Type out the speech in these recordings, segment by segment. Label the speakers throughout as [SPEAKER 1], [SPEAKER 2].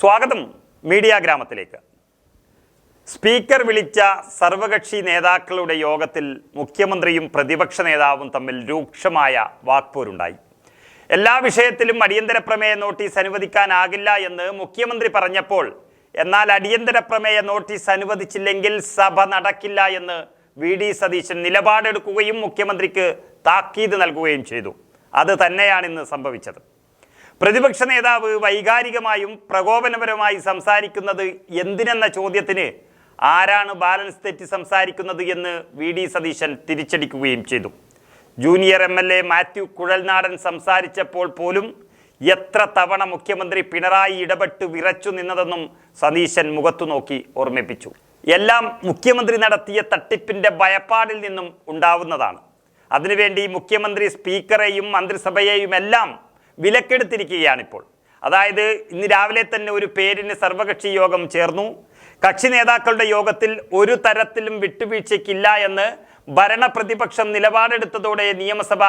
[SPEAKER 1] സ്വാഗതം മീഡിയ ഗ്രാമത്തിലേക്ക്. സ്പീക്കർ വിളിച്ച സർവകക്ഷി നേതാക്കളുടെ യോഗത്തിൽ മുഖ്യമന്ത്രിയും പ്രതിപക്ഷ നേതാവും തമ്മിൽ രൂക്ഷമായ വാക്പോരുണ്ടായി. എല്ലാ വിഷയത്തിലും അടിയന്തര പ്രമേയ നോട്ടീസ് അനുവദിക്കാനാകില്ല എന്ന് മുഖ്യമന്ത്രി പറഞ്ഞപ്പോൾ എന്നാൽ അടിയന്തര പ്രമേയ നോട്ടീസ് അനുവദിച്ചില്ലെങ്കിൽ സഭ നടക്കില്ല എന്ന് വി ഡി സതീശൻ നിലപാടെടുക്കുകയും മുഖ്യമന്ത്രിക്ക് താക്കീത് നൽകുകയും ചെയ്തു. അത് തന്നെയാണ് ഇന്ന് സംഭവിച്ചത്. പ്രതിപക്ഷ നേതാവ് വൈകാരികമായും പ്രകോപനപരമായി സംസാരിക്കുന്നത് എന്തിനെന്ന ചോദ്യത്തിന് ആരാണ് ബാലൻസ് തെറ്റി സംസാരിക്കുന്നത് എന്ന് വി ഡി സതീശൻ തിരിച്ചടിക്കുകയും ചെയ്തു. Junior M L A Mathew Kuzhalnadan സംസാരിച്ചപ്പോൾ പോലും എത്ര തവണ മുഖ്യമന്ത്രി പിണറായി ഇടപെട്ട് വിറച്ചു നിന്നതെന്നും സതീശൻ മുഖത്തു നോക്കി ഓർമ്മിപ്പിച്ചു. എല്ലാം മുഖ്യമന്ത്രി നടത്തിയ തട്ടിപ്പിന്റെ ഭയപ്പാടിൽ നിന്നും ഉണ്ടാവുന്നതാണ്. അതിനുവേണ്ടി മുഖ്യമന്ത്രി സ്പീക്കറെയും മന്ത്രിസഭയെയും എല്ലാം വിലക്കെടുത്തിരിക്കുകയാണിപ്പോൾ. അതായത് ഇന്ന് രാവിലെ തന്നെ ഒരു പേരിന് സർവകക്ഷി യോഗം ചേർന്നു. കക്ഷി നേതാക്കളുടെ യോഗത്തിൽ ഒരു തരത്തിലും വിട്ടുവീഴ്ചയ്ക്കില്ല എന്ന് ഭരണപ്രതിപക്ഷം നിലപാടെടുത്തതോടെ നിയമസഭ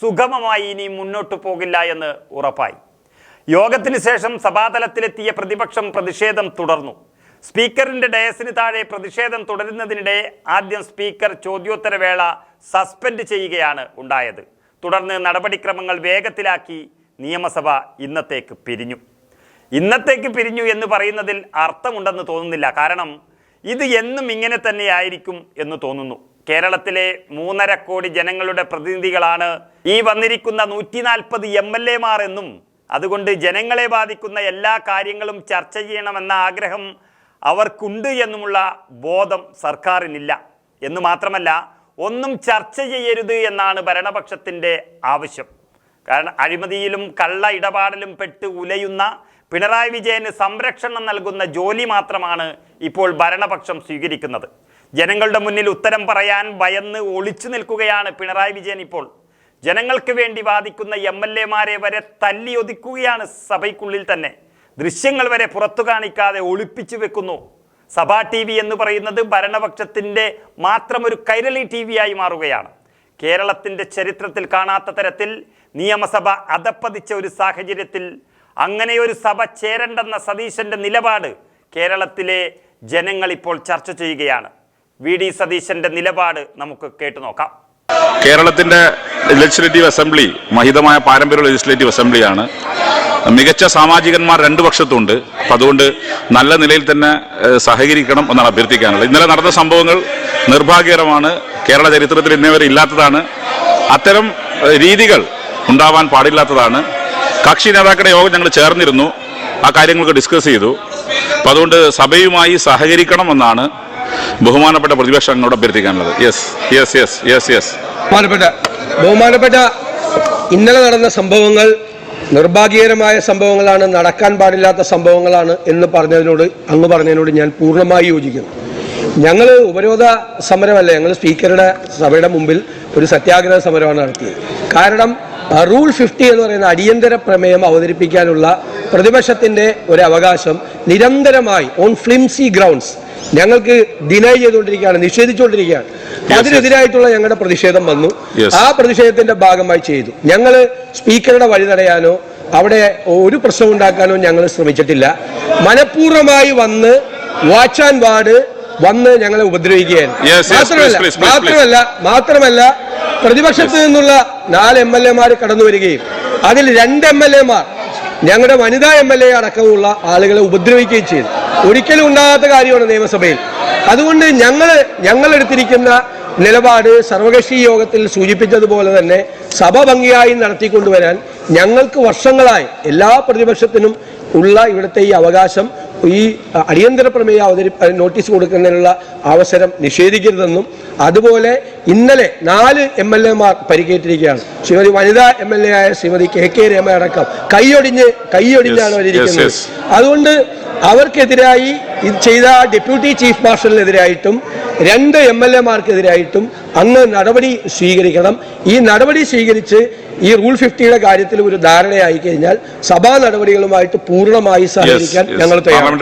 [SPEAKER 1] സുഗമമായി ഇനി മുന്നോട്ടു പോകില്ല എന്ന് ഉറപ്പായി. യോഗത്തിന് ശേഷം സഭാതലത്തിലെത്തിയ പ്രതിപക്ഷം പ്രതിഷേധം തുടർന്നു. സ്പീക്കറിന്റെ ഡയസിന് താഴെ പ്രതിഷേധം തുടരുന്നതിനിടെ ആദ്യം സ്പീക്കർ ചോദ്യോത്തരവേള സസ്പെൻഡ് ചെയ്യുകയാണ് ഉണ്ടായത്. തുടർന്ന് നടപടിക്രമങ്ങൾ വേഗത്തിലാക്കി നിയമസഭ ഇന്നത്തേക്ക് പിരിഞ്ഞു. ഇന്നത്തേക്ക് പിരിഞ്ഞു എന്ന് പറയുന്നതിൽ അർത്ഥമുണ്ടെന്ന് തോന്നുന്നില്ല. കാരണം ഇത് എന്നും ഇങ്ങനെ തന്നെയായിരിക്കും എന്ന് തോന്നുന്നു. കേരളത്തിലെ മൂന്നര കോടി ജനങ്ങളുടെ പ്രതിനിധികളാണ് ഈ വന്നിരിക്കുന്ന നൂറ്റി നാൽപ്പത് എം എൽ എമാർ എന്നും അതുകൊണ്ട് ജനങ്ങളെ ബാധിക്കുന്ന എല്ലാ കാര്യങ്ങളും ചർച്ച ചെയ്യണമെന്ന ആഗ്രഹം അവർക്കുണ്ട് എന്നുമുള്ള ബോധം സർക്കാരിനില്ല. എന്ന് മാത്രമല്ല ഒന്നും ചർച്ച ചെയ്യരുത് എന്നാണ് ഭരണപക്ഷത്തിന്റെ ആവശ്യം. കാരണം അഴിമതിയിലും കള്ള ഇടപാടിലും പെട്ട് ഉലയുന്ന പിണറായി വിജയന് സംരക്ഷണം നൽകുന്ന ജോലി മാത്രമാണ് ഇപ്പോൾ ഭരണപക്ഷം സ്വീകരിക്കുന്നത്. ജനങ്ങളുടെ മുന്നിൽ ഉത്തരം പറയാൻ ഭയന്ന് ഒളിച്ചു നിൽക്കുകയാണ് പിണറായി വിജയൻ ഇപ്പോൾ. ജനങ്ങൾക്ക് വേണ്ടി വാദിക്കുന്ന എം എൽ എമാരെ വരെ തല്ലി ഒതുക്കുകയാണ് സഭയ്ക്കുള്ളിൽ തന്നെ. ദൃശ്യങ്ങൾ വരെ പുറത്തു കാണിക്കാതെ ഒളിപ്പിച്ചു വെക്കുന്നു. സഭാ ടി വി എന്ന് പറയുന്നത് ഭരണപക്ഷത്തിന്റെ മാത്രം ഒരു കൈരളി ടി വി ആയി മാറുകയാണ്. കേരളത്തിന്റെ ചരിത്രത്തിൽ കാണാത്ത തരത്തിൽ നിയമസഭ അധപ്പതിച്ച ഒരു സാഹചര്യത്തിൽ അങ്ങനെ ഒരു സഭ ചേരണ്ടെന്ന സതീശന്റെ നിലപാട് കേരളത്തിലെ ജനങ്ങൾ ഇപ്പോൾ ചർച്ച ചെയ്യുകയാണ്. വി ഡി സതീശന്റെ നിലപാട് നമുക്ക് കേട്ടു നോക്കാം.
[SPEAKER 2] കേരളത്തിന്റെ ലെജിസ്ലേറ്റീവ് അസംബ്ലി മഹിതമായ പാരമ്പര്യ ലെജിസ്ലേറ്റീവ് അസംബ്ലിയാണ് മികച്ച സാമാജികന്മാർ രണ്ടു പക്ഷത്തുണ്ട്. അപ്പം അതുകൊണ്ട് നല്ല നിലയിൽ തന്നെ സഹകരിക്കണം എന്നാണ് അഭ്യർത്ഥിക്കാനുള്ളത്. ഇന്നലെ നടന്ന സംഭവങ്ങൾ നിർഭാഗ്യകരമാണ്. കേരള ചരിത്രത്തിൽ ഇന്നേവരെ ഇല്ലാത്തതാണ്. അത്തരം രീതികൾ ഉണ്ടാവാൻ പാടില്ലാത്തതാണ്. കക്ഷി നേതാക്കളുടെ യോഗം ഞങ്ങൾ ചേർന്നിരുന്നു. ആ കാര്യങ്ങളൊക്കെ ഡിസ്കസ് ചെയ്തു. അപ്പം അതുകൊണ്ട് സഭയുമായി സഹകരിക്കണമെന്നാണ് ബഹുമാനപ്പെട്ട പ്രതിപക്ഷങ്ങളോട് അഭ്യർത്ഥിക്കാനുള്ളത്. Yes yes yes yes yes
[SPEAKER 3] ബഹുമാനപ്പെട്ട ബഹുമാനപ്പെട്ട ഇന്നലെ നടന്ന സംഭവങ്ങൾ നിർഭാഗ്യകരമായ സംഭവങ്ങളാണ് നടക്കാൻ പാടില്ലാത്ത സംഭവങ്ങളാണ് എന്ന് പറഞ്ഞതിനോട് അങ്ങ് പറഞ്ഞതിനോട് ഞാൻ പൂർണമായി യോജിക്കുന്നു. ഞങ്ങൾ ഉപരോധ സമരമല്ല ഞങ്ങൾ സ്പീക്കറുടെ സഭയുടെ മുമ്പിൽ ഒരു സത്യാഗ്രഹ സമരമാണ് നടത്തിയത്. കാരണം റൂൾ ഫിഫ്റ്റി എന്ന് പറയുന്ന അടിയന്തര പ്രമേയം അവതരിപ്പിക്കാനുള്ള പ്രതിപക്ഷത്തിന്റെ ഒരു അവകാശം നിരന്തരമായി ഓൺ ഫ്ലിംസി ഗ്രൗണ്ട്സ് ഞങ്ങൾക്ക് ഡിനൈ ചെയ്തുകൊണ്ടിരിക്കുകയാണ് നിഷേധിച്ചുകൊണ്ടിരിക്കുകയാണ്. അതിനെതിരായിട്ടുള്ള ഞങ്ങളുടെ പ്രതിഷേധം വന്നു. ആ പ്രതിഷേധത്തിന്റെ ഭാഗമായി ചെയ്തു. ഞങ്ങൾ സ്പീക്കറുടെ വഴി തടയാനോ അവിടെ ഒരു പ്രശ്നം ഉണ്ടാക്കാനോ ഞങ്ങൾ ശ്രമിച്ചിട്ടില്ല. മനഃപൂർവമായി വന്ന് വാച്ച് ആൻഡ് വാർഡ് വന്ന് ഞങ്ങളെ ഉപദ്രവിക്കുകയായിരുന്നു. മാത്രമല്ല മാത്രമല്ല മാത്രമല്ല പ്രതിപക്ഷത്ത് നിന്നുള്ള നാല് എം എൽ എമാർ കടന്നു വരികയും അതിൽ രണ്ട് എം എൽ എമാർ ഞങ്ങളുടെ വനിതാ എം എൽ എ അടക്കമുള്ള ആളുകളെ ഉപദ്രവിക്കുകയും ചെയ്തു. ഒരിക്കലും ഉണ്ടാകാത്ത കാര്യമാണ് നിയമസഭയിൽ. അതുകൊണ്ട് ഞങ്ങൾ എടുത്തിരിക്കുന്ന നിലപാട് സർവകക്ഷി യോഗത്തിൽ സൂചിപ്പിച്ചതുപോലെ തന്നെ സഭ ഭംഗിയായി നടത്തിക്കൊണ്ടുവരാൻ ഞങ്ങൾക്ക് വർഷങ്ങളായി എല്ലാ പ്രതിപക്ഷത്തിനും ഉള്ള ഇവിടുത്തെ ഈ അവകാശം ഈ അടിയന്തര പ്രമേയ അവതരി നോട്ടീസ് കൊടുക്കുന്നതിനുള്ള അവസരം നിഷേധിക്കരുതെന്നും അതുപോലെ ഇന്നലെ നാല് എം എൽ എമാർ പരിക്കേറ്റിരിക്കുകയാണ് ശ്രീമതി വനിതാ എം എൽ എ ആയ ശ്രീമതി കെ കെ രമ അടക്കം കൈയൊടിഞ്ഞ് കൈയൊടിഞ്ഞാണ് അവരിയ്ക്കുന്നത്. അതുകൊണ്ട് അവർക്കെതിരായി ഇത് ചെയ്ത ഡെപ്യൂട്ടി ചീഫ് മാർഷലിനെതിരായിട്ടും രണ്ട് എം എൽ എമാർക്കെതിരായിട്ടും അന്ന് നടപടി സ്വീകരിക്കണം. ഈ നടപടി സ്വീകരിച്ച് ഈ റൂൾ ഫിഫ്റ്റിയുടെ കാര്യത്തിൽ ഒരു ധാരണയായി കഴിഞ്ഞാൽ സഭാ നടപടികളുമായിട്ട്
[SPEAKER 2] പൂർണമായി
[SPEAKER 3] സഹകരിക്കാൻ ഞങ്ങൾ തയ്യാറാണ്.